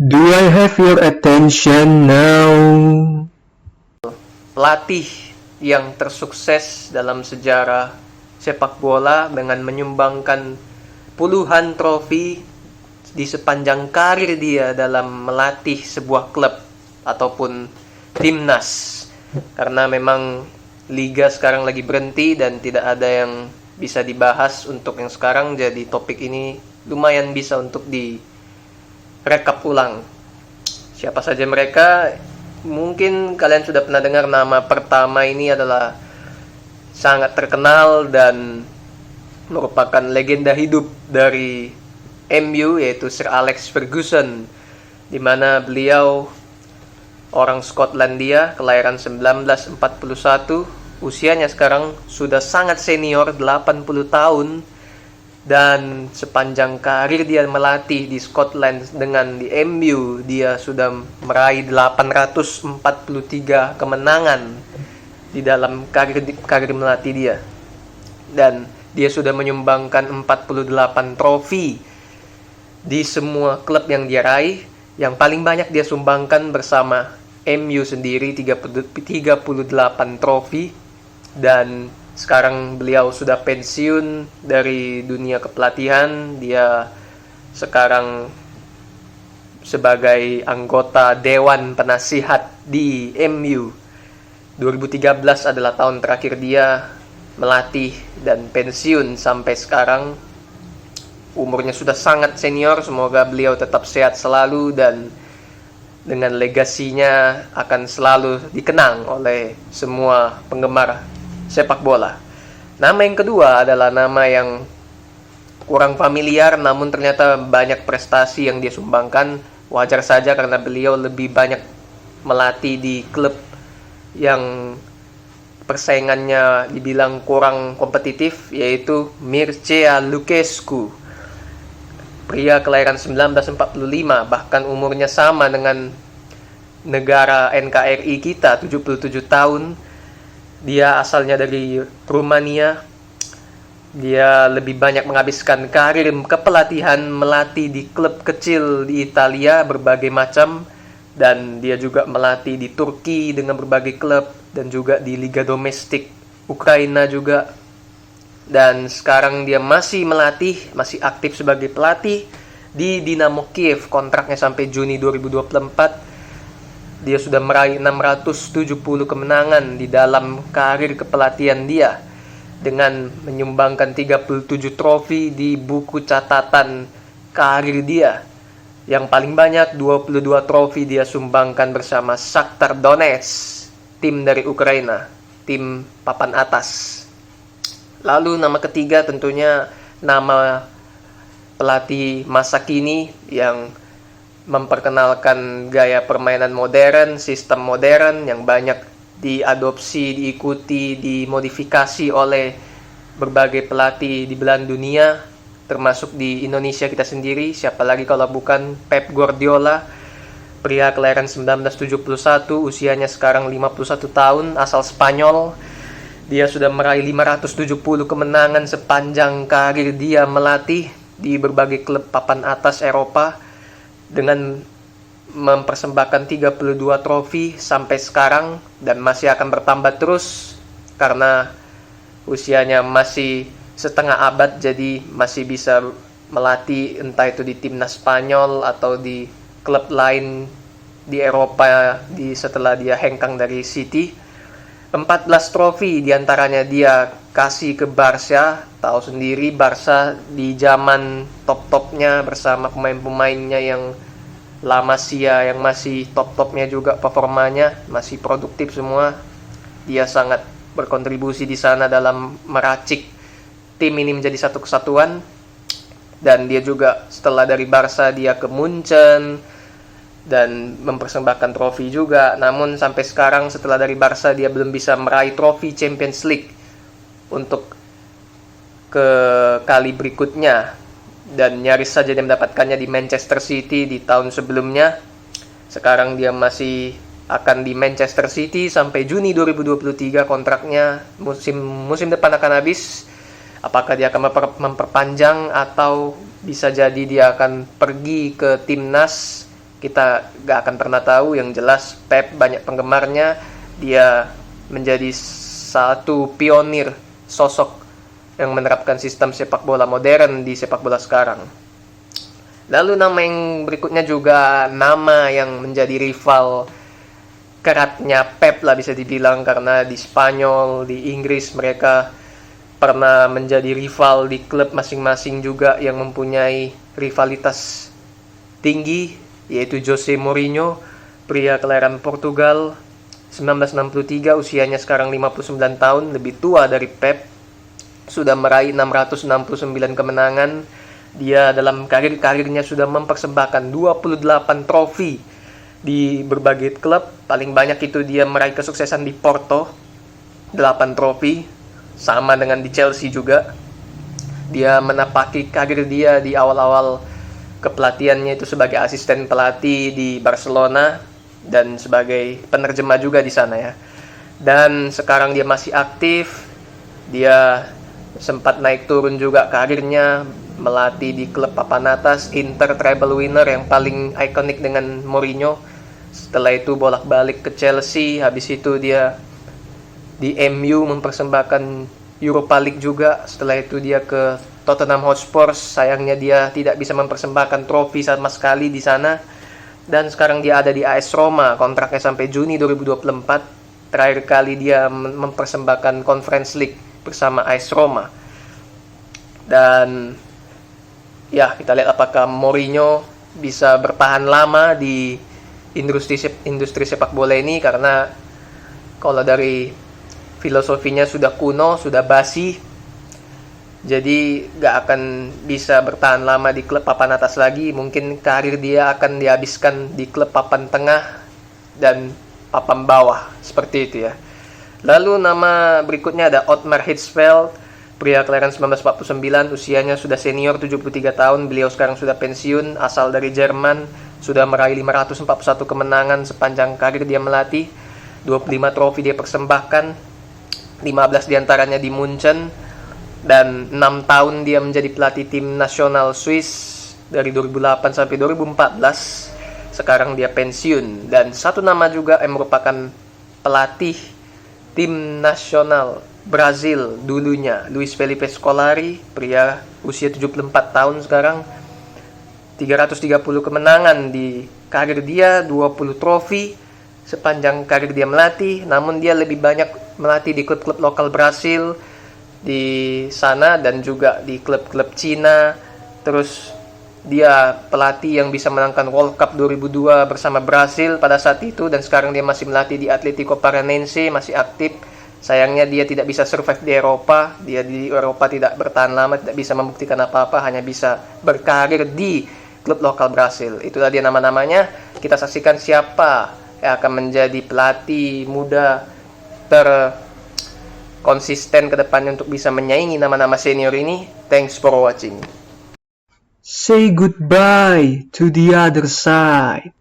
Do I have your attention now? pelatih yang tersukses dalam sejarah sepak bola dengan menyumbangkan puluhan trofi di sepanjang karir dia dalam melatih sebuah klub ataupun timnas karena memang liga sekarang lagi berhenti dan tidak ada yang bisa dibahas untuk yang sekarang jadi topik ini lumayan bisa untuk direkap ulang. Siapa saja mereka? Mungkin kalian sudah pernah dengar nama pertama ini adalah sangat terkenal dan merupakan legenda hidup dari MU yaitu Sir Alex Ferguson di mana beliau orang Skotlandia kelahiran 1941 usianya sekarang sudah sangat senior 80 tahun dan sepanjang karir dia melatih di Scotland dengan di MU dia sudah meraih 843 kemenangan di dalam karir karir melatih dia. Dan dia sudah menyumbangkan 48 trofi di semua klub yang dia raih. Yang paling banyak dia sumbangkan bersama MU sendiri 38 trofi. Dan sekarang beliau sudah pensiun dari dunia kepelatihan. Dia sekarang sebagai anggota dewan penasihat di MU 2013 adalah tahun terakhir dia melatih dan pensiun sampai sekarang. Umurnya sudah sangat senior. Semoga beliau tetap sehat selalu dan dengan legasinya akan selalu dikenang oleh semua penggemar sepak bola. Nama yang kedua adalah nama yang kurang familiar namun ternyata banyak prestasi yang dia sumbangkan. Wajar saja karena beliau lebih banyak melatih di klub yang persaingannya dibilang kurang kompetitif yaitu Mircea Lucescu. Pria kelahiran 1945 bahkan umurnya sama dengan negara NKRI kita 77 tahun dia asalnya dari Rumania. Dia lebih banyak menghabiskan karir kepelatihan melatih di klub kecil di Italia berbagai macam. Dan dia juga melatih di Turki dengan berbagai klub dan juga di liga domestik Ukraina juga. Dan sekarang dia masih melatih, masih aktif sebagai pelatih di Dinamo Kiev. Kontraknya sampai Juni 2024 dia sudah meraih 670 kemenangan di dalam karir kepelatihan dia dengan menyumbangkan 37 trofi di buku catatan karir dia. Yang paling banyak 22 trofi dia sumbangkan bersama Shakhtar Donetsk, tim dari Ukraina, tim papan atas. Lalu nama ketiga tentunya nama pelatih masa kini yang memperkenalkan gaya permainan modern, sistem modern yang banyak diadopsi, diikuti, dimodifikasi oleh berbagai pelatih di belahan dunia, termasuk di Indonesia kita sendiri. Siapa lagi kalau bukan Pep Guardiola, pria kelahiran 1971, usianya sekarang 51 tahun, asal Spanyol. Dia sudah meraih 570 kemenangan sepanjang karir dia melatih di berbagai klub papan atas Eropa dengan mempersembahkan 32 trofi sampai sekarang dan masih akan bertambah terus karena usianya masih setengah abad jadi masih bisa melatih entah itu di timnas Spanyol atau di klub lain di Eropa di setelah dia hengkang dari City 14 trofi di antaranya dia kasih ke Barca. Tahu sendiri Barca di zaman top-topnya bersama pemain-pemainnya yang lama sia yang masih top-topnya juga performanya masih produktif semua. Dia sangat berkontribusi di sana dalam meracik tim ini menjadi satu kesatuan. Dan dia juga setelah dari Barca dia ke Munchen dan mempersembahkan trofi juga. Namun sampai sekarang setelah dari Barca dia belum bisa meraih trofi Champions League untuk ke kali berikutnya dan nyaris saja dia mendapatkannya di Manchester City di tahun sebelumnya. Sekarang dia masih akan di Manchester City sampai Juni 2023 kontraknya musim musim depan akan habis. Apakah dia akan memperpanjang atau bisa jadi dia akan pergi ke timnas kita gak akan pernah tahu. Yang jelas Pep banyak penggemarnya. Dia menjadi satu pionir sosok yang menerapkan sistem sepak bola modern di sepak bola sekarang. Lalu nama yang berikutnya juga nama yang menjadi rival keratnya Pep lah bisa dibilang karena di Spanyol, di Inggris mereka pernah menjadi rival di klub masing-masing juga yang mempunyai rivalitas tinggi yaitu Jose Mourinho, pria kelahiran Portugal 1963 usianya sekarang 59 tahun, lebih tua dari Pep. Sudah meraih 669 kemenangan. Dia dalam karir-karirnya sudah mempersembahkan 28 trofi di berbagai klub. Paling banyak itu dia meraih kesuksesan di Porto, 8 trofi. Sama dengan di Chelsea juga. Dia menapaki karir dia di awal-awal kepelatihannya itu sebagai asisten pelatih di Barcelona dan sebagai penerjemah juga di sana ya. Dan sekarang dia masih aktif. Dia sempat naik turun juga karirnya melatih di klub papan atas Inter treble winner yang paling ikonik dengan Mourinho. Setelah itu bolak-balik ke Chelsea, habis itu dia di MU mempersembahkan Europa League juga. Setelah itu dia ke Tottenham Hotspur. Sayangnya dia tidak bisa mempersembahkan trofi sama sekali di sana. Dan sekarang dia ada di AS Roma, kontraknya sampai Juni 2024. Terakhir kali dia mem- mempersembahkan Conference League bersama AS Roma. Dan ya kita lihat apakah Mourinho bisa bertahan lama di industri industri sepak bola ini karena kalau dari filosofinya sudah kuno, sudah basi, jadi gak akan bisa bertahan lama di klub papan atas lagi. Mungkin karir dia akan dihabiskan di klub papan tengah dan papan bawah seperti itu ya. Lalu nama berikutnya ada Otmar Hitzfeld, pria kelahiran 1949, usianya sudah senior 73 tahun. Beliau sekarang sudah pensiun, asal dari Jerman, sudah meraih 541 kemenangan sepanjang karir dia melatih. 25 trofi dia persembahkan, 15 di antaranya di Munchen, dan 6 tahun dia menjadi pelatih tim nasional Swiss dari 2008 sampai 2014. Sekarang dia pensiun dan satu nama juga yang merupakan pelatih tim nasional Brazil dulunya Luis Felipe Scolari, pria usia 74 tahun sekarang. 330 kemenangan di karir dia, 20 trofi sepanjang karir dia melatih, namun dia lebih banyak melatih di klub-klub lokal Brasil, di sana dan juga di klub-klub Cina. Terus dia pelatih yang bisa menangkan World Cup 2002 bersama Brasil pada saat itu dan sekarang dia masih melatih di Atletico Paranense, masih aktif. Sayangnya dia tidak bisa survive di Eropa. Dia di Eropa tidak bertahan lama, tidak bisa membuktikan apa-apa, hanya bisa berkarir di klub lokal Brasil. Itulah dia nama-namanya. Kita saksikan siapa yang akan menjadi pelatih muda konsisten ke depannya untuk bisa menyaingi nama-nama senior ini. Thanks for watching. Say goodbye to the other side.